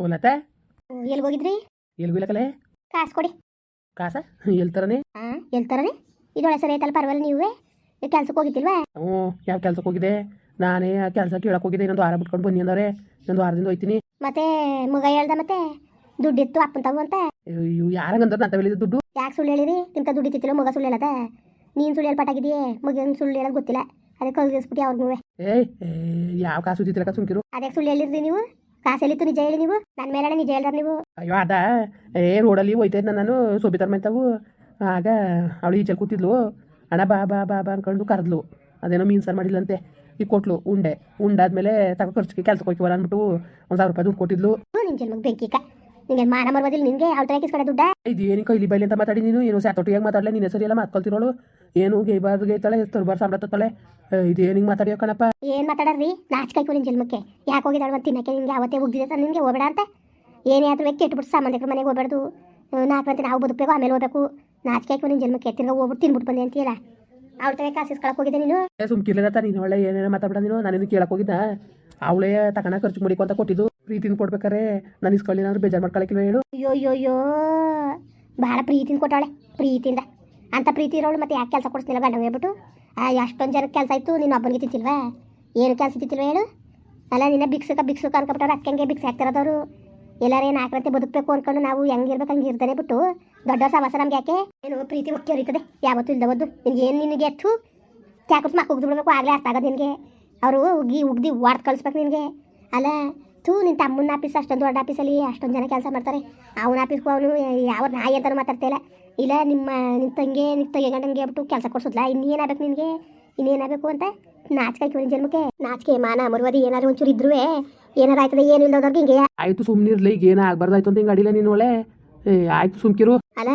ಓಲತ್ತೆ ಎಲ್ಲಿ ಹೋಗಿದ್ರಿ? ಎಲ್ಗೂ ಕಲೆ ಕಾಸು ಕೊಡಿ. ಕಾಸ? ಎಲ್ತರನೆ ಹಾಂ ಎಲ್ಲಿ ತರನೇ? ಇದೊಳೆ ಸರಿ ಐತಲ್ಲ ಪರವಾಗಿಲ್ಲ ನೀವೇ. ಕೆಲ್ಸಕ್ಕೆ ಹೋಗಿದ್ದಿಲ್ವಾ? ಹ್ಞೂ ಯಾವ ಕೆಲ್ಸಕ್ಕೆ ಹೋಗಿದೆ ನಾನೇ ಆ ಕೆಲಸ ಕೇಳಕ್ಕೆ ಹೋಗಿದ್ದೆ ಇನ್ನೊಂದು ವಾರ ಬಿಟ್ಕೊಂಡು ಬನ್ನಿ ಅಂದವ್ರೆ ಇನ್ನೊಂದು ವಾರದಿಂದ ಹೋಯ್ತೀನಿ. ಮತ್ತೆ ಮಗ ಹೇಳ್ದ ಮತ್ತೆ ದುಡ್ಡಿತ್ತು ಅಪ್ಪನ ತಗೋ ಅಂತ? ಇವು ಯಾರಂಗಂದ್ರೆ ಅಂತ ಹೇಳಿದ ದುಡ್ಡು? ಯಾಕೆ ಸುಳ್ಳು ಹೇಳಿರಿ? ನಿಮ್ಗೆ ದುಡ್ಡಿತ್ತಿಲ್ಲ ಮಗ ಸುಳ್ಳು ಹೇಳದ? ನೀನು ಸುಳ್ಳು ಹೇಳ್ಪಟ್ಟಾಗಿದೆಯೇ ಮಗನ ಸುಳ್ಳು ಹೇಳೋದು ಗೊತ್ತಿಲ್ಲ. ಅದಕ್ಕೆ ಕಲ್ಗಿಸ್ಬಿಟ್ಟು ಅವ್ರಿಗೂ ಏಯ್ ಏ, ಯಾವ ಕಾಸು ಇದ್ದಿತ್ತಿಲ್ಲ ಸುಮ್ಕಿರು? ಅದಕ್ಕೆ ಸುಳ್ಳು ಹೇಳಿದ್ರಿ ನೀವು? ಕಾಸು ಎಲ್ಲಿತ್ತು ನಿಜ ಹೇಳಿ ನೀವು? ನನ್ನ ಮೇಲೆ ನಿಜ ಹೇಳ್ದಾರ ನೀವು? ಅಯ್ಯೋ ಅದ ಏ ರೋಡಲ್ಲಿ ಹೋಯ್ತಾ ಇದ್ದೆ ನಾನು ಸೋಬಿತಾರ ಮಂತವು. ಆಗ ಅವಳು ಈಚೆಲ್ ಕೂತಿದ್ಲು. ಅಣ್ಣ ಬಾ ಬಾ ಬಾ ಬಾ ಅನ್ಕೊಂಡು ಕರೆದ್ಲು. ಅದೇನೋ ಮೀನು ಸಾರು ಮಾಡಿಲ್ಲಂತೆ ಈಗ ಕೊಟ್ಲು ಉಂಡೆ. ಉಂಡಾದ್ಮೇಲೆ ತಗೋ ಖರ್ಚಿಗೆ ಕೆಲ್ಸಕ್ಕೆ ಹೋಗ್ತೀವಲ್ಲ ಅಂದ್ಬಿಟ್ಟು ಒಂದು ಸಾವಿರ ರೂಪಾಯಿ ದುಡ್ಡು ಕೊಟ್ಟಿದ್ಲು. ಬೆಂಕಿ ಜನ್ಮಕ್ಕೆ ಬೆಂಕಿಕ ನಿಂಗೆ ಮಾನ ಮರ್ಬೋದಿಲ್ಲ ನಿನ್ಗೆ ಅವ್ರ ತಲೆ ಕಿಸ್ಕೊಡೆ ದುಡ್ಡ? ಇದೇನು ಕೈಲಿ ಬೈಲಿ ಅಂತ ಮಾತಾಡಿ ನೀನು? ಏನು ಸ್ಯಾತೊಟ್ಟಿಯಾಗಿ ಮಾತಾಡಲೆ? ನಿನ್ನ ಸರಿ ಎಲ್ಲ ಮಾತ್ಕೊಳ್ತಿರೋಳು? ಏನು ಗೇಬಾರ್ದು ಗೇತಾಳೆ ತರ್ಬಾರ್ ಸಾಂಬ್ರ ತತ್ತಾಳೆ ಇದೇನು ಹಿಂಗೆ ಮಾತಾಡಿಯೋ ಕಣಪ್ಪ? ಏನು ಮಾತಾಡ್ರಿ ಕೈ ನಿನ್ನ ಜನ್ಮಕ್ಕೆ. ಯಾಕೆ ಹೋಗಿದ್ದಾಳೆ ಮತ್ತೆ ತಿನ್ನಕ್ಕೆ? ನಿಂಗೆ ಅವತ್ತೇ ಹೋಗಿದೆ ಸರ್ ನಿನಗೆ ಹೋಗಬೇಡ ಅಂತ? ಏನೇ ಆದ್ರೂ ಇಟ್ಬಿಟ್ಟು ಸಾಮಾನ್ಯಕ್ಕೆ ಮನೆಗೆ ಹೋಗ್ಬಾರ್ದು. ನಾಲ್ಕು ಗಂಟೆ ನಾವು ಬದುಕಬೇಕು ಆಮೇಲೆ ಹೋಗ್ಬೇಕು. ಕೈ ನಿನ್ನ ಜನ್ಮಕ್ಕೆ ತಿರ್ಗ ಹೋಗ್ಬಿಟ್ಟು ತಿನ್ಬಿಟ್ಟು ಬಂದೆ ಅಂತೀಯಲ್ಲ? ಅವ್ರ ತಲೆ ಕಾಸು ಇಸ್ಕೊಳಕ್ ಹೋಗಿದ್ದೆ ನೀನು? ಸುಮ್ಕಿರ್ಲಿಲ್ಲ ನೀನು ಒಳ್ಳೆ ಏನೇನೋ ಮಾತಾಡ್ಬೇಡ ನೀನು? ನಾನೇನು ಕೇಳಕ್ ಹೋಗಿದ್ದ. ಅವಳೇ ತಕಣ ಖರ್ಚು ಮಾಡಿಕೊಂತ ಕೊಟ್ಟಿದ್ದು. ಪ್ರೀತಿನ ಕೊಡ್ಬೇಕಾರೆ ನಾನು ಇಸ್ಕೊಳ್ಳಿ ಏನಾದ್ರು ಬೇಜಾರು ಮಾಡ್ಕೊಳಕಿಲ್ವ ಹೇಳು. ಅಯ್ಯೋ ಅಯ್ಯೋ ಅಯ್ಯೋ ಭಾಳ ಪ್ರೀತಿನ ಕೊಟ್ಟಾಳೆ ಪ್ರೀತಿಯಿಂದ. ಅಂತ ಪ್ರೀತಿ ಇರೋಳು ಮತ್ತೆ ಯಾಕೆ ಕೆಲಸ ಕೊಡಿಸ್ತಿಲ್ಲ ಗಂಡ ಹೇಳ್ಬಿಟ್ಟು? ಎಷ್ಟೊಂದು ಜನಕ್ಕೆ ಕೆಲಸ ಇತ್ತು, ನೀನು ಒಬ್ಬನಿಗೆ ತಿಂತಿಲ್ವಾ? ಏನು ಕೆಲಸ ತಿಂತಿಲ್ವ ಹೇಳು? ಅಲ್ಲ, ನಿನ್ನ ಬಿಕ್ಸಕ ಬಿಕ್ಸಕ ಅನ್ಕೊಬಿಟ್ಟವ್ರು ಅಕ್ಕಂಗೆ ಬಿಕ್ಸ್ ಹಾಕ್ತಿರೋದವರು. ಎಲ್ಲರೂ ಏನು ಹಾಕ್ರತೆ ಬದುಕಬೇಕು ಅನ್ಕೊಂಡು ನಾವು ಹೆಂಗಿರ್ಬೇಕು ಹಂಗೆ ಇರ್ತಾನೆ ಬಿಟ್ಟು ದೊಡ್ಡ ಸಮಸ್ಯೆ ನಮ್ಗೆ ಯಾಕೆ? ಏನು ಪ್ರೀತಿ ಮುಖ್ಯ ಇರ್ತದೆ ಯಾವತ್ತೂ ಇಲ್ದವದ್ದು ನಿನ್ಗೆ ಏನು ನಿನಗೆ ಎತ್ತು? ಚಾಕುಸ್ ಮಕ್ಕ ಉಗ್ದು ಬಿಡಬೇಕು, ಆಗಲೇ ಅರ್ಥ ಆಗೋದು ನಿನಗೆ. ಅವರು ಉಗ್ಗಿ ಉಗ್ದಿ ವಾರ್ಡ್ ಕಳಿಸ್ಬೇಕು ನಿನಗೆ. ಅಲ್ಲ ಥೂ ನಿನ್ನ ತಮ್ಮನ ಆಫೀಸ್ ಅಷ್ಟೊಂದು ದೊಡ್ಡ ಆಫೀಸಲ್ಲಿ ಅಷ್ಟೊಂದು ಜನ ಕೆಲಸ ಮಾಡ್ತಾರೆ. ಅವನ ಆಫೀಸ್ಗೆ ಅವನು ಯಾವ ನಾಯಿ ಅಂತಾನು ಮಾತಾಡ್ತಿಲ್ಲ ಇಲ್ಲ. ನಿಮ್ಮ ನಿನ್ನ ತಂಗೆ ನಿನ್ನ ತಂಗಿ ಗಂಡಂಗೆ ಬಿಟ್ಟು ಕೆಲಸ ಕೊಡ್ಸೋದ್ಲ? ಇನ್ನೇನಾಗಬೇಕು ನಿನಗೆ? ಇನ್ನೇನಾಗಬೇಕು ಅಂತ ನಾಚಿಕೆ ಜನ್ಮಕ್ಕೆ. ನಾಚಿಕೆ ಮಾನ ಮರುವದಿ ಏನಾದ್ರು ಒಂಚೂರು ಇದ್ರೂ ಏನಾರು ಆಯ್ತದೆ ಏನು ಇಲ್ಲದವ್ರಿಗೆ ಹಿಂಗೆ? ಆಯ್ತು ಸುಮ್ಮನಿರ್ಲಿ ಈಗ ಏನೋ ಆಗ್ಬಾರ್ದಾಯ್ತು ಅಂತ ಹಿಂಗೆ ಅಡಿಲ್ಲ ನೀನು ಒಳ್ಳೆ? ಆಯ್ತು ಸುಮ್ಕಿರು. ಅಲ್ಲ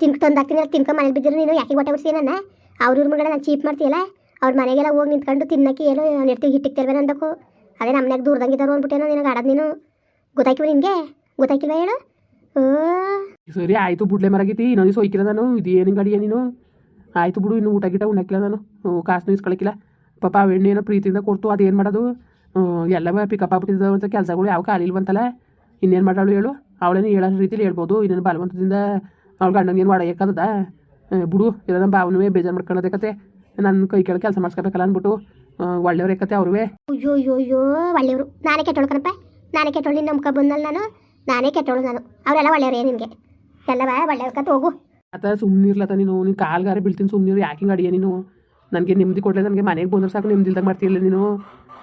ತಿನ್ಕ ತಂದಾಕ್ತೀನಿ ತಿನ್ಕ ಮನೇಲಿ ಬಿದ್ದಿರು ನೀನು ಯಾಕೆ ಹೊಟ್ಟೆ ಬಿಡ್ಸಿ ಏನನ್ನ ಅವ್ರ ಇವ್ರ ಮಗಳ ನಾನು ಚೀಪ್ ಮಾಡ್ತೀಯಲ್ಲ? ಅವ್ರ ಮನೆಗೆಲ್ಲ ಹೋಗಿ ನಿಂತ್ಕೊಂಡು ತಿನ್ನಕ್ಕೆ ಏನೋ ನೆಟ್ಟಿಗೆ ಹಿಟ್ಟಿಕ್ತಿರ್ಬೇನ ಅನ್ಬೇಕು ಅದೇ ನಮ್ಮನ್ಯಾಗ ದೂರದಂಗಿದ್ದಾರು ಅಂದ್ಬಿಟ್ಟೇನೋ ನಿನಗೆ ಆಡೋದು ನೀನು? ಗೊತ್ತಾಯ್ಕಿವ ನಿನಗೆ? ಗೊತ್ತಾಯ್ಕಿಲ್ವ ಹೇಳು? ಸರಿ, ಆಯ್ತು ಬುಡ್ಲೆ ಮರಗಿತಿ. ಇನ್ನೊಂದು ಸೊಯ್ಕಿಲ್ಲ ನಾನು. ಇದು ಏನು ಗಾಡಿಯ ನೀನು? ಆಯ್ತು ಬಿಡು, ಇನ್ನು ಊಟ ಗಿಟ ಉಣ್ಣಕ್ಕಿಲ್ಲ ನಾನು. ಕಾಸು ಇಸ್ಕೊಳಕ್ಕಿಲ್ಲ ಪಾಪ ಏನೋ ಪ್ರೀತಿಯಿಂದ ಕೊಡ್ತು, ಅದೇನು ಮಾಡೋದು? ಎಲ್ಲ ಪಿಕಪ್ ಆಗ್ಬಿಟ್ಟಿದ್ದಂಥ ಕೆಲಸಗಳು ಯಾವ ಕಾಲಿಲ್ವಂತಲ್ಲ ಇನ್ನೇನು ಮಾಡಾಳು ಹೇಳು? ಅವಳೇನು ಹೇಳೋ ರೀತಿಲಿ ಹೇಳ್ಬೋದು. ಇನ್ನೇನು ಬಲವಂತದಿಂದ ಅವಳು ಏನು ಒಡೆಯಕ್ಕಾಗದ ಬಿಡು ಇಲ್ಲ ನಮ್ಮ ಭಾವನವೇ ಬೇಜಾರು ಮಾಡ್ಕೊಳ್ಳೋದಕ್ಕತೆ ನನ್ನ ಕೈ ಕೆಳಗೆ ಕೆಲಸ ಮಾಡಿಸ್ಕೋಬೇಕಲ್ಲ ಅಂದ್ಬಿಟ್ಟು ಒಳ್ಳೆಯವ್ರ ಏಕತೆ ಅವ್ರವೇ. ಅಯ್ಯೋ ಅಯ್ಯೋ ಅಯ್ಯೋ ಒಳ್ಳೆಯವರು. ನಾನೇ ಕೆಟ್ಟೋಳು ಕಣಪ್ಪ. ನಾನೇ ಕೆಟ್ಟೋಳು ನಮ್ಮ ನಂಬ್ಕೊ ಬಂದಲ್ಲ ನಾನು. ನಾನೇ ಕೆಟ್ಟೋಳು ನಾನು. ಅವರೆಲ್ಲ ಒಳ್ಳೆಯವರೇ ಎಲ್ಲ ಎಲ್ಲವ ಒಳ್ಳೆಯವ್ರ ಕತೆ ಹೋಗು. ಆತ ಸುಮ್ಮನಿರ್ಲತ್ತ ನೀನು. ನೀನು ಕಾಲ್ಗಾರ ಬೀಳ್ತೀನಿ ಸುಮ್ಮನಿರು ಯಾಕೆ ಹಿಂಗೆ ಅಡಿಯೇ ನೀನು? ನನಗೆ ನೆಮ್ಮದಿ ಕೊಡಲೆ ನನಗೆ ಮನೆಗೆ ಬಂದ್ರೆ ಸಾಕು. ನೆಮ್ಮದಿಲ್ದಾಗ ಮಾಡ್ತಿರಲಿಲ್ಲ ನೀನು?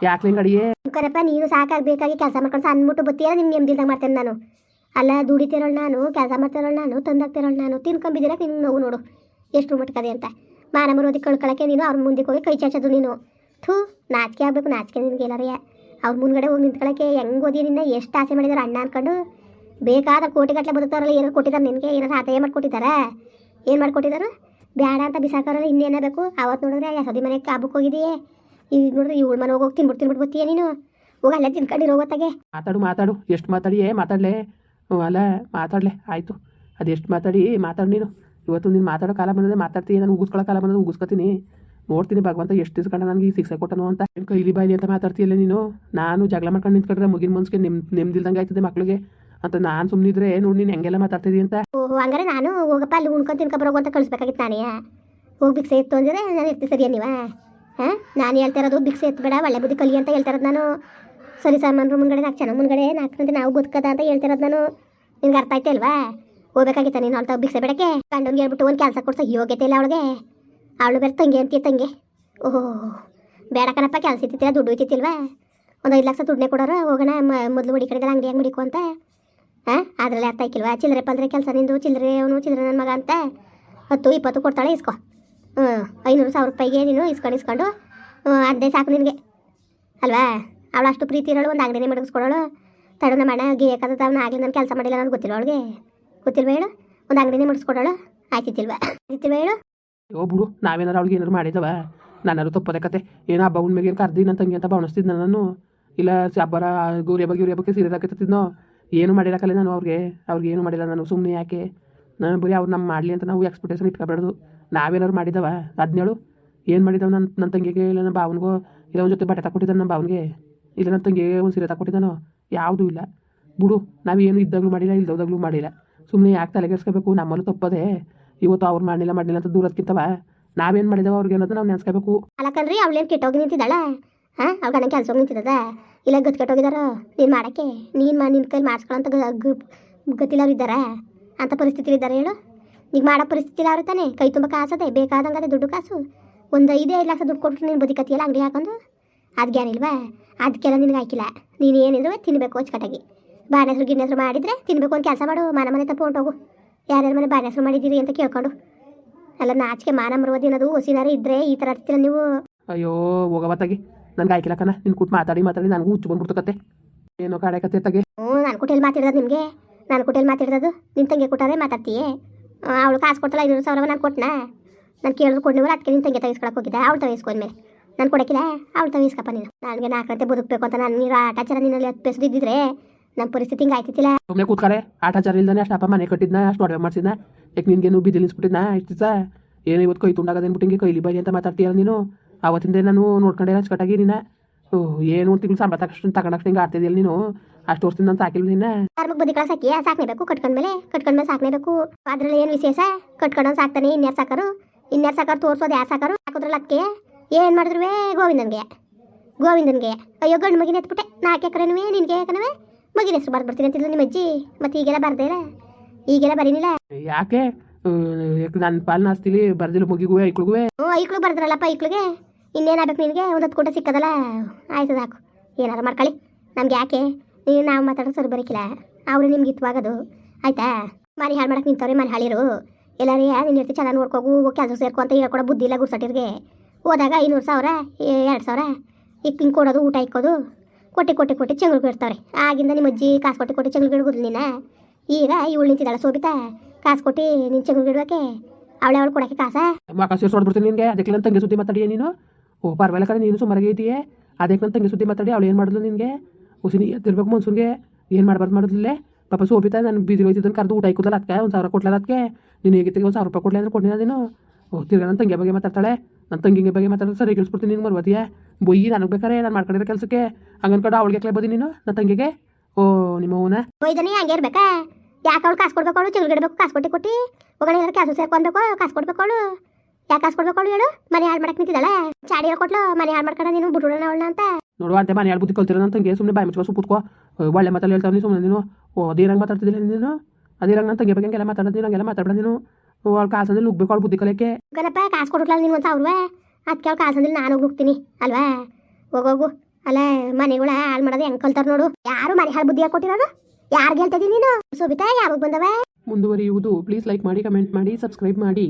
ಯಾಕೆ ಹಿಂಗೆ ಅಡಿಯೇ? ಕರಪ್ಪ ನೀನು ಸಾಕಾಗಬೇಕಾಗಿ ಕೆಲಸ ಮಾಡ್ಕೊಂಡು ಸಣ್ಣ ಬತ್ತೀಯ ನಿಮ್ಗೆ ನೆಮ್ಮದಿಲ್ದಾಗ ಮಾಡ್ತೇನೆ ನಾನು. ಅಲ್ಲ ದುಡಿತಿರೋಳು ನಾನು ಕೆಲಸ ಮಾಡ್ತಿರೋಳು ನಾನು ತಂದಾಗ್ತಿರೋಳು ನಾನು. ತಿನ್ಕೊಂಬಿದ್ದೀರಾ ನಿನ್ನ ನೋವು ನೋಡು. ಎಷ್ಟು ಮಟ್ಕದೆ ಅಂತ. ಮಾನ ಮರೋದಿ ಕಳ್ಕೊಳಕ್ಕೆ ನೀನು ಅವ್ರ ಮುಂದೆ ಹೋಗಿ ಕೈ ಚಾಚೋದು ನೀನು. ಥೂ, ನಾಚಿಕೆ ಆಗ್ಬೇಕು, ನಾಚಿಕೆ ನಿನ್ಗೆ ಎಲ್ಲಾರಯ್ಯ ಅವ್ರ ಮುಂದ್ಗಡೆ ಹೋಗಿ ನಿಂತ್ಕೊಳಕ್ಕೆ ಹೆಂಗೆ ಓದಿ ನಿನ್ನ, ಎಷ್ಟು ಆಸೆ ಮಾಡಿದಾರೆ ಅಣ್ಣ ಅನ್ಕೊಂಡು ಬೇಕಾದ ಕೋಟಿಗಟ್ಟಲೆ ಬದುಕ್ತಾರಲ್ಲ ಏನಾರು ಕೊಟ್ಟಿದ್ದಾರೆ ನಿನಗೆ, ಏನಾರು ಆದಾಯ ಮಾಡ್ಕೊಟ್ಟಿದ್ದಾರೆ ಏನು ಮಾಡ್ಕೊಟ್ಟಿದ್ದಾರೆ ಬೇಡ ಅಂತ ಬಿಸಾಕೋರಲ್ಲ, ಇನ್ನೇನ ಬೇಕು ಅವತ್ತು ನೋಡಿದ್ರೆ ಸದಿ ಮನೆಗೆ ಕಾಬಕ್ಕೆ ಹೋಗಿದೆಯೇ ಈಗ ನೋಡಿದ್ರೆ ಇವಳು ಮನೆ ಹೋಗಿ ತಿನ್ಬಿಟ್ಟು ತಿನ್ಬಿಟ್ಟು ನೀನು. ಹೋಗಿ ಅಲ್ಲೇ ತಿನ್ಕೊಂಡಿರೋ ಗೊತ್ತಾಗೆ ಮಾತಾಡು ಮಾತಾಡು, ಎಷ್ಟು ಮಾತಾಡಿ ಏ ಮಾತಾಡಲೇ ಅಲ್ಲ, ಮಾತಾಡಲೆ, ಆಯಿತು. ಅದೆಷ್ಟು ಮಾತಾಡಿ, ಮಾತಾಡು ನೀನು. ಇವತ್ತು ನೀನು ಮಾತಾಡೋ ಕಾಲ ಬಂದರೆ ಮಾತಾಡ್ತೀನಿ ನಾನು ಉಗಿಸ್ಕೊಳ್ಳೋ ಕಾಲ ಬಂದಿದೆ ಉಗಿಸ್ಕೊತೀನಿ. ನೋಡ್ತೀನಿ ಭಗವಂತ, ಎಷ್ಟು ಕಂಡ ನನಗೆ ಈ ಶಿಕ್ಷೆ ಕೊಟ್ಟನು ಅಂತ. ಕೈಲಿ ಅಂತ ಮಾತಾಡ್ತೀಯಲ್ಲ ನೀನು? ನಾನು ಜಗಳ ಮಾಡ್ಕೊಂಡು ನಿಂತ್ಕೊಂಡ್ರೆ ಮುಗಿನ ಮುನ್ಸ್ಗೆ ನೆಮ್ ನೆಮ್ಮದಿಲ್ದಂಗೆ ಆಯ್ತದೆ ಮಕ್ಳಿಗೆ. ಅಂತ ನಾನು ಸುಮ್ಮನಿದ್ರೆ ನೋಡಿ ನೀನು ಹೆಂಗೆಲ್ಲ ಮಾತಾಡ್ತಿದ್ದೀನಿ ಅಂತ? ಓ ಹಂಗಾರೆ ನಾನು ಹೋಗಪ್ಪ, ಅಲ್ಲಿ ಉಣ್ಕೊಂಡು ತಿನ್ಕೊ ಅಂತ ಕಳಿಸ್ಬೇಕಾಗಿತ್ತು ನಾನೇ. ಹೋಗಿ ಭಿಕ್ಷೆ ಇತ್ತು ಅಂದರೆ ನಾನು ಇರ್ತೀನಿ ಸರಿಯಾ ನೀವ? ಹಾಂ? ನಾನು ಹೇಳ್ತಾ ಇರೋದು ಭಿಕ್ಷೆ ಎತ್ತಬೇಡ ಒಳ್ಳೆ ಬುದ್ಧಿ ಕಲಿ ಅಂತ ಹೇಳ್ತಾ ಇರೋದು ನಾನು. ಸರಿ ಸಾಮಾನು ಮುಂದ್ಗಡೆ ನಾಲ್ಕು ಜನ ಮುಂದ್ಗಡೆ ನಾಲ್ಕು ನಾವು ಬದುಕದ ಅಂತ ಹೇಳ್ತಿರೋದು ನಾನು. ನಿನ್ಗೆ ಅರ್ಥ ಆಯ್ತಾ ಅಲ್ವಾ? ಹೋಗ್ಬೇಕಾಗಿತ್ತ ನೀನು ಅಳ್ತಾಗ ಬಿಕ್ಸೆ ಬೇಡಕ್ಕೆ ಗಂಡನ್ಗೆ ಹೇಳ್ಬಿಟ್ಟು ಒಂದು ಕೆಲಸ ಕೊಡ್ಸೋ ಯೋಗ್ಯತೆ ಇಲ್ಲ ಅವಳಿಗೆ. ಅವಳು ಬೇರೆ ತಂಗಿ ಅಂತೀಯ ತಂಗಿ? ಓಹೋ, ಬೇಡ ಕಣಪ್ಪ, ಕೆಲಸ ಇತ್ತಿಲ್ಲ ದುಡ್ಡು ಇತ್ತಿಲ್ವಾ ಒಂದು ಐದು ಲಕ್ಷ ದುಡ್ಡನ್ನೇ ಕೊಡೋರು, ಹೋಗೋಣ ಮೊದಲು ಹುಡಿ ಕಡೆದಲ್ಲ ಅಂಗಡಿ ಹೆಂಗೆ ಮುಡಿಕು ಅಂತ. ಹಾಂ ಅದರಲ್ಲಿ ಅರ್ಥ ಆಯ್ಕಿಲ್ವಾ? ಚಿಲ್ಲರೆ ಪಲ್ರೆ ಕೆಲಸ ನಿಂದು, ಚಿಲ್ಲರೆ ಅವನು, ಚಿಲ್ಲರೆ ನನ್ನ ಮಗ ಅಂತ. ಹತ್ತು, ಇಪ್ಪತ್ತು ಕೊಡ್ತಾಳೆ, ಇಸ್ಕೊ. ಹ್ಞೂ ಐನೂರು ಸಾವಿರ ರೂಪಾಯಿಗೆ ನೀನು ಇಸ್ಕೊಂಡು ಇಸ್ಕೊಂಡು. ಅದೇ ಸಾಕು ನಿನಗೆ. ಅಲ್ವಾ? ಅವಳು ಅಷ್ಟು ಪ್ರೀತಿ ಇರೋಳು, ಒಂದು ಅಂಗಡಿನೇ ಮಡಗಿಸ್ಕೊಡೋಳು ತಡನ ನಮ್ಮ ಅಣ್ಣ ಗೇಕದ ಅವನು ಆಗಲಿ, ನಾನು ಕೆಲಸ ಮಾಡಿಲ್ಲ ನನಗೆ ಗೊತ್ತಿಲ್ಲ ಅವಳಿಗೆ? ಗೊತ್ತಿಲ್ವ ಹೇಳು? ಒಂದು ಅಂಗಡಿನೇ ಮಾಡಿಸ್ಕೊಡೋಣ ಆಯ್ತಿತ್ತಿಲ್ವ? ಆಯ್ತಿಲ್ವ ಹೇಳು? ಓ ಬಿಡು ನಾವೇನಾರು ಅವ್ಳಿಗೆ ಏನಾರು ಮಾಡಿದವ? ನಾನಾರು ತಪ್ಪದೆ ಕತೆ. ಏನೋ ಹಬ್ಬ ಏನು ಕರ್ದಿ ನನ್ನ ತಂಗಿ ಅಂತ ಭಾವನಿಸ್ತಿದ್ದೆ ನಾನು. ಇಲ್ಲ ಹಬ್ಬರ ಗೌರಿ ಹಬ್ಬ, ಗೌರಿ ಹಬ್ಬಕ್ಕೆ ಸೀರೆ ಹಾಕತ್ತಿದ್ನೋ ಏನು ಮಾಡಿರಕಲ್ಲ ನಾನು ಅವ್ರಿಗೆ. ಅವ್ರಿಗೆ ಏನು ಮಾಡಿಲ್ಲ ನಾನು ಸುಮ್ಮನೆ ಯಾಕೆ? ನಾನು ಬರೀ ಅವ್ರು ನಮ್ಮ ಮಾಡಲಿ ಅಂತ ನಾವು ಎಕ್ಸ್ಪೆಕ್ಟೇಷನ್ ಇಟ್ಕೊಬಾರ್ದು. ನಾವೇನಾರು ಮಾಡಿದವ? ಹದಿನೇಳು ಏನು ಮಾಡಿದವ ನನ್ನ ನನ್ನ ತಂಗಿಗೆ? ಇಲ್ಲ ನನ್ನ ಭಾವನಿಗೋ? ಇಲ್ಲ ಒಂದು ಜೊತೆ ಬಟ್ಟೆ ತಗೊಟ್ಟಿದ್ದಾನೆ ನಮ್ಮ ಭಾವನಿಗೆ? ಇಲ್ಲ ನನ್ನ ತಂಗಿಗೆ ಒಂದು ಸೀರೆ ತಗೊಟ್ಟಿದ್ದಾನೋ ಯಾವುದೂ ಇಲ್ಲ. ಬಿಡು ನಾವೇನು ಇದ್ದಾಗಲೂ ಮಾಡಿಲ್ಲ ಇಲ್ದೋದಾಗಲೂ ಮಾಡಿಲ್ಲ. ಸುಮ್ಮನೆ ಯಾಕೆ ತಲೆಗೆಡ್ಸ್ಕೋಬೇಕು ನಮ್ಮಲ್ಲೂ ತಪ್ಪದೆ. ಇವತ್ತು ಅವ್ರು ಮಾಡಲಿಲ್ಲ ಮಾಡಲಿಲ್ಲ ಅಂತ ದೂರದ್ಕಿಂತವ ನಾವೇನು ಮಾಡಿದೆವು ಅವ್ರಿಗೆ ಅನ್ನೋದು ನಾವು ನೆನೆಸ್ಕೋಬೇಕು. ಅಲಕನ್ರಿ ಅವಳೇನು ಕೆಟ್ಟೋಗಿ ನಿಂತಿದ್ದಾಳ? ಹಾಂ, ಅವ್ಳ ಗಣಕ್ಕೆ ಕೆಲಸ ಹೋಗಿ ನಿಂತಿದ್ದದ? ಇಲ್ಲ ಗತ್ ಕೆಟ್ಟೋಗಿದಾರ? ನೀನು ಮಾಡಕ್ಕೆ? ನೀನು ಮಾಡಿ ನಿನ್ನ ಕೈಲಿ ಮಾಡಿಸ್ಕೊಳ್ಳೋಂಥ ಗತಿಲವ್ರು ಇದ್ದಾರ? ಅಂಥ ಪರಿಸ್ಥಿತಿ ಇದ್ದಾರೆ ಹೇಳು? ಈಗ ಮಾಡೋ ಪರಿಸ್ಥಿತಿ ಅವ್ರು ತಾನೆ ಕೈ ತುಂಬ ಕಾಸದೆ ಬೇಕಾದಂಗೆ ಅದೇ ದುಡ್ಡು ಕಾಸು. ಒಂದು ಐದೇ ಐದು ಲಕ್ಷ ದುಡ್ಡು ಕೊಟ್ಟರು ನೀನು ಬದುಕತ್ತಿಯಲ್ಲ ಅಂಗಡಿ ಹಾಕೊಂಡು? ಅದು ಗ್ಯಾನಿಲ್ವಾ ಅದಕ್ಕೆಲ್ಲ ನಿನಗೆ ಹಾಕಿಲ್ಲ. ನೀನು ಏನಿದ್ರು ತಿನ್ನಬೇಕು ಅಚ್ಚುಕಟ್ಟಾಗಿ. ಬಾಣೆ ಹೆಸರು ಗಿಣ್ಣೆ ಹೆಸರು ಮಾಡಿದರೆ ತಿನ್ನಬೇಕು ಅಂತ ಕೆಲಸ ಮಾಡು ಮನೆ ಮನೆ ತಪ್ಪು ಹೊಂಟೋಗು. ಯಾರ್ಯಾರ ಮನೆ ಬಾಣೆ ಹೆಸರು ಮಾಡಿದ್ದೀರಿ ಅಂತ ಕೇಳ್ಕೊಂಡು. ಅಲ್ಲ ನಾಚಿಕೆ ಮಾನ ಮರುವುದಿನ ಅದು ಹೊಸಿನಾರ ಇದ್ರೆ ಈ ಥರ ಇರ್ತೀರ ನೀವು. ಅಯ್ಯೋ ಹೋಗವತ್ತಾಗಿ ನನ್ಗೆ ಆಯ್ಕಿಲ್ಲ ಕಣ. ನಿನ್ ಕುಟ್ ಮಾತಾಡಿ ಮಾತಾಡಿ ನನಗೂ ಹುಚ್ಚು ಬಂದ್ಬಿಡ್ತು ಕತೆ. ಏನೋ ಕಾಡೆ ಕತೆ ತಗೆ. ಹ್ಞೂ ನಾನು ಕುಟೇಲಿ ಮಾತಾಡಿರೋದು ನಿಮಗೆ. ನಾನು ಕುಟೇಲಿ ಮಾತಾಡಿರೋದು ನಿನ್ನ ತಂಗಿ ಕೊಟ್ಟಾರೆ ಮಾತಾಡ್ತೀಯೇ? ಅವಳು ಕಾಸು ಕೊಟ್ಟಲ್ಲ ಐನೂರು ಸಾವಿರ ನಾನು ಕೊಟ್ಟನಾ ನಾನು ಕೇಳಿದ್ರು ಕೊಡ್ನಿವಲ್ಲ ಅದಕ್ಕೆ ನಿನ್ನ ತಂಗಿ ತೆಗಿಸ್ಕೊಳಕ್ಕೆ ಹೋಗಿದ್ದೆ. ಅವಳು ತಗಿಸ್ಕೊಂಡ್ಮೇಲೆ ನಾನು ಕೊಡಕ್ಕಿಲ್ಲ ಅವಳು ತಗಿಸ್ಕಪ್ಪ ನೀನು. ನನಗೆ ನಾಲ್ಕರತೆ ಬದುಕಬೇಕು ಅಂತ ನಾನು ನೀರು ಆಟಾಚಾರ ನಿನ್ನಲ್ಲಿ ಹತ್ತು ಪೈಸೆ ಇದ್ದಿದ್ರೆ ನಮ್ಮ ಪರಿಸ್ಥಿತಿ ಹಿಂಗೆ ಆಯ್ತಿತ್ತಿಲ್ಲ. ಸುಮ್ಮನೆ ಆಟ ಆಟಾಚಾರ ಇಲ್ದಾನೆ ಅಷ್ಟು ಅಪ್ಪ ಮನೆ ಕಟ್ಟಿದ್ನ ಅಷ್ಟು ಒಡವೆ ಮಾಡ್ಸಿದ್ನ ಯಾಕೆ ನಿನ್ಗೇನು ಬಿದ್ದಿಲ್ಲ ನಿಲ್ಸ್ಬಿಟ್ಟಿದ್ನ ಇಷ್ಟು ಏನು ಇವತ್ತು ಕೈ ತುಂಡಾಗದೇನು ಹಿಂಗೆ ಕೈಲಿ ಬಾಯಿ ಅಂತ ಮಾತಾಡ್ತೀಯಲ್ಲ ನೀನು? ಅವತ್ತಿಂದ ನಾನು ನೋಡ್ಕೊಂಡೆ ಅಚ್ಚುಕಟ್ಟಾಗಿ ನೀನ ಏನು ಒಂದು ತಿಂಗಳು ಸಂಬಳ ತಕ್ಷಣ ತಗೊಂಡಕ್ಷ ಹಿಂಗೆ ಆಡ್ತಿದ್ದಿಲ್ಲ ನೀನು? ಅಷ್ಟು ವರ್ಷದಿಂದ ನಾನು ಸಾಕಿಲ್ಲ ನಿನ್ನ. ಧಾರ್ಮಿಕ ಬದುಕಳ ಸಾಕಿ ಸಾಕ್ನೇಬೇಕು ಕಟ್ಕೊಂಡ್ಮೇಲೆ ಕಟ್ಕೊಂಡ್ಮೇಲೆ ಸಾಕ್ನೇಬೇಕು ಅದ್ರಲ್ಲಿ ಏನು ವಿಶೇಷ? ಕಟ್ಕೊಂಡು ಸಾಕ್ತಾನೆ ಇನ್ಯಾರ ಸಾಕಾರು? ಇನ್ಯಾರ ಸಾಕಾರು ತೋರ್ಸೋದು ಯಾರು ಸಾಕಾರು? ಹಾಕಿದ್ರಲ್ಲ ಅದಕ್ಕೆ ಏನು ಮಾಡಿದ್ರು ಗೋವಿಂದನ್ಗೆ? ಗೋವಿಂದನ್ಗೆ. ಅಯ್ಯೋ ಗಂಡು ಮಗಿನ ಎತ್ಬಿಟ್ಟೆ ನಾಲ್ಕು ಎಕರೆನುವೆ ನಿನ್ಗೆ ಕಣವೆ ಮಗಿನ ಹೆಸರು ಬರ್ದು ಬರ್ತೀನಿ ಅಂತಿಲ್ಲ ನಿಮ್ಮ ಅಜ್ಜಿ. ಮತ್ತೆ ಈಗೆಲ್ಲ ಬರ್ದೇ ಈಗೆಲ್ಲ ಬರೀನಿಲ್ಲ? ಯಾಕೆ? ನನ್ನ ಪಾಲನ ಆಸ್ತಿಲಿ ಬರ್ದಿಲ್ಲ ಮುಗಿಗೂ ಐಕ್ಳಿಗೂ ಹ್ಞೂ ಐಕ್ಳು ಬರ್ದ್ರಲ್ಲಪ್ಪ ಐಕ್ಳಿಗೆ ಇನ್ನೇನಾಗಬೇಕು ನಿನಗೆ? ಒಂದು ಹತ್ತು ಕೂಟ ಸಿಕ್ಕದಲ್ಲ? ಆಯ್ತದ ಹಾಕು. ಏನಾರು ಮಾಡ್ಕೊಳ್ಳಿ. ನಮ್ಗೆ ಯಾಕೆ? ನೀವು ನಾವು ಮಾತಾಡೋದು ಸರಿ ಬರೀಕಿಲ್ಲ. ಅವರು ನಿಮ್ಗೆ ಇತ್ವಾಗದು ಆಯ್ತಾ? ಮನೆ ಹಾಳು ಮಾಡಕ್ಕೆ ನಿಂತವ್ರೆ ಮನೆ ಹಾಳಿರು ಎಲ್ಲರೇ ನಿನ್ನ ಇರ್ತಿ ಚೆನ್ನಾಗಿ ನೋಡ್ಕೋಗು ಕೆಲಸ ಸೇರ್ಕೊ ಅಂತ ಹೇಳ್ಕೊಡೋ ಬುದ್ಧಿ ಇಲ್ಲ ಗುರ್ಸಟ್ಟಿರ್ಗೆ ಹೋದಾಗ ಐನೂರು ಸಾವಿರ ಎರಡು ಸಾವಿರ. ಈಗ ಹಿಂಗೆ ಕೊಡೋದು ಊಟ ಇಕ್ಕೋದು. ಕೊಟ್ಟೆ ಕೊಟ್ಟೆ ಕೊಟ್ಟೆ ಕೇಳ್ತಾರೆ ಆಗಿಂದ ನಿಮ್ಮ ಅಜ್ಜಿ ಕಾಸು ಕೊಟ್ಟೆ ಕೊಟ್ಟೆ ಚೆಂಗ್ಳು ಗಿಡಗುದು ನೀನ? ಈಗ ಇವಳು ನಿಂತಿದ್ದಾಳೆ ಸೋಬಿತಾ. ಕಾಸು ಕೊಟ್ಟಿ ನೀನು ಚೆಂಗ್ಳು ಗಿಡಕ್ಕೆ ಅವಳೆ ಅವಳು ಕೊಡೋಕ್ಕೆ ಕಾಸ? ಕಾಸು ಹೊಡ್ಬಿಡ್ತೀನಿ ನಿನಗೆ. ಅದಕ್ಕೆ ನನ್ನ ತಂಗಿ ಸುದ್ದಿ ಮಾತಾಡಿಯ ನೀನು? ಓ, ಪರವಾಗಿಲ್ಲ ಕಡೆ ನೀನು ಸುಮಾರಾಗಿ ಇದೆಯೇ. ಅದಕ್ಕೆ ನನ್ನ ತಂಗಿ ಸುದ್ದಿ ಮಾತಾಡಿ, ಅವಳು ಏನು ಮಾಡಿದ್ಲು ನಿನಗೆ? ಉಸಿನಿ ಎತ್ತಿರ್ಬೇಕು ಮನ್ಸೂನ್ಗೆ. ಏನು ಮಾಡ್ಬಾರ್ದು ಮಾಡಿದ್ಲೇ ಪಾಪ ಸೋಬಿತಾ, ನಾನು ಬೀದಿ ಹೋಯ್ತಿದ್ದನ್ನು ಕರೆದು ಊಟ ಇಕ್ಕುದಲ್ಲ ಅದಕ್ಕೆ ಒಂದು ಸಾವಿರ ಕೊಡ್ಲಲ್ಲ ಅದಕ್ಕೆ ನೀನು ಹೇಗಿತ್ತಿಗೆ ಒಂದು ಸಾವಿರ ರೂಪಾಯಿ ಕೊಡಲಿ ಅಂದ್ರೆ ಕೊಟ್ಟಿನ ನೀನು. ಓ ನನ್ನ ತಂಗಿ ಬಗ್ಗೆ ಮಾತಾಡ್ತಾಳೆ. ನನ್ನ ತಂಗಿಗೆ ಬಗ್ಗೆ ಮಾತಾಡೋದು ಸರಿ ಕೇಳಿಸ್ಬಿಡ್ತೀನಿ ನೀನು ಮರ್ವತಿಯಾ ಬೊಯ್ಯಿ ನನಗೆ ಬೇಕಾರೆ ನಾನು ಮಾಡ್ಕೊಂಡಿರೋ ಕೆಲಸಕ್ಕೆ. ಹಂಗನ್ ಕಡೆ ಅವಳಿಗೆ ಕ್ಲೇ ಬೋದಿ ನೀನು ನನ್ನ ತಂಗಿಗೆ? ಓ ನಿಮ್ಮ ಅವನ ಒಯ್ದನೆ ಹಂಗೆ ಇರ್ಬೇಕಾ? ಯಾಕೆ ಅವಳು ಕಾಸು ಕೊಡ್ಬೇಕು ಅವಳು? ಚಿಲ್ಗಡ್ಬೇಕು ಕಾಸು ಕೊಟ್ಟು ಕೊಟ್ಟು. ಒಗಣೆ ಇರೋ ಕೆಲಸ ಸೇರ್ಕೊಬೇಕು ಕಾಸು ಕೊಡ್ಬೇಕು ಅವಳು. ಯಾಕೆ ಕಾಸು ಕೊಡ್ಬೇಕು ಅವಳು ಹೇಳು? ಮನೆ ಹಾಳು ಮಾಡಕ್ಕೆ ನಿಂತಿದ್ದಾಳೆ. ಚಾಡಿ ಕೊಟ್ಲು ಮನೆ ಹಾಳು ಮಾಡ್ಕೊಂಡು ನೀನು ಬಿಟ್ಬಿಡೋಣ ಅವಳನ್ನ ಅಂತ. ನೋಡುವ ಅಂತ ಮನೆ ಬುದ್ಧಿ ಕಲ್ತಿರೋ ನನ್ನ ತಂಗಿ ಸುಮ್ಮನೆ ಬಾಯಿ ಮುಚ್ಕೋ ಕೂತ್ಕೋ. ಒಳ್ಳೆ ಮಾತಲ್ಲಿ ಹೇಳ್ತಾವೆ ನೀನು ಸುಮ್ಮನೆ ನೀನು. ಓ ಅದೇನಂಗೆ ಮಾತಾಡ್ತಿದ್ದಿಲ್ಲ ನೀನು? ಅದೇನಂಗೆ ನನ್ನ ತಂಗಿ ಬಗ್ಗೆ ಹಂಗೆಲ್ಲ ಮಾತಾಡೋದು ಹಂಗೆಲ್ಲ ಮಾತಾಡ್ಬೇಡ ನೀನು. ಅವಳು ಕಾಸಂದ್ರೆ ನುಗ್ಬೇಕು ಅವಳು ಬುದ್ಧಿ ಕಲಿಯಕ್ಕೆ ಗಣಪ ಕಾಸು ಕೊಡ್ಲಲ್ಲ ನಿನ್ನ ಒಂದು ಸಾವಿರ ಅದಕ್ಕೆ ಅವಳು ಕಾಸಂದಿಲ್ಲ ನಾನು ಹೋಗಿ ಹೋಗ್ತೀನಿ ಅಲ್ವಾ ಹೋಗೋಗು ಅಲ್ಲ ಮನೆಗಳ ಹಾಳು ಮಾಡೋದು ಹೆಂಗ್ ಕಲ್ತಾರ ನೋಡು. ಯಾರು ಮನೆ ಹಾಳು ಬುದ್ಧಿ ಕೊಟ್ಟಿರೋದು? ಯಾರು ಹೇಳ್ತಿದ್ದೀನಿ ನೀನು? ಸೋಬಿತಾ ಯಾವಾಗ ಬಂದವ? ಮುಂದುವರಿಯುವುದು. ಪ್ಲೀಸ್ ಲೈಕ್ ಮಾಡಿ ಕಮೆಂಟ್ ಮಾಡಿ ಸಬ್ಸ್ಕ್ರೈಬ್ ಮಾಡಿ.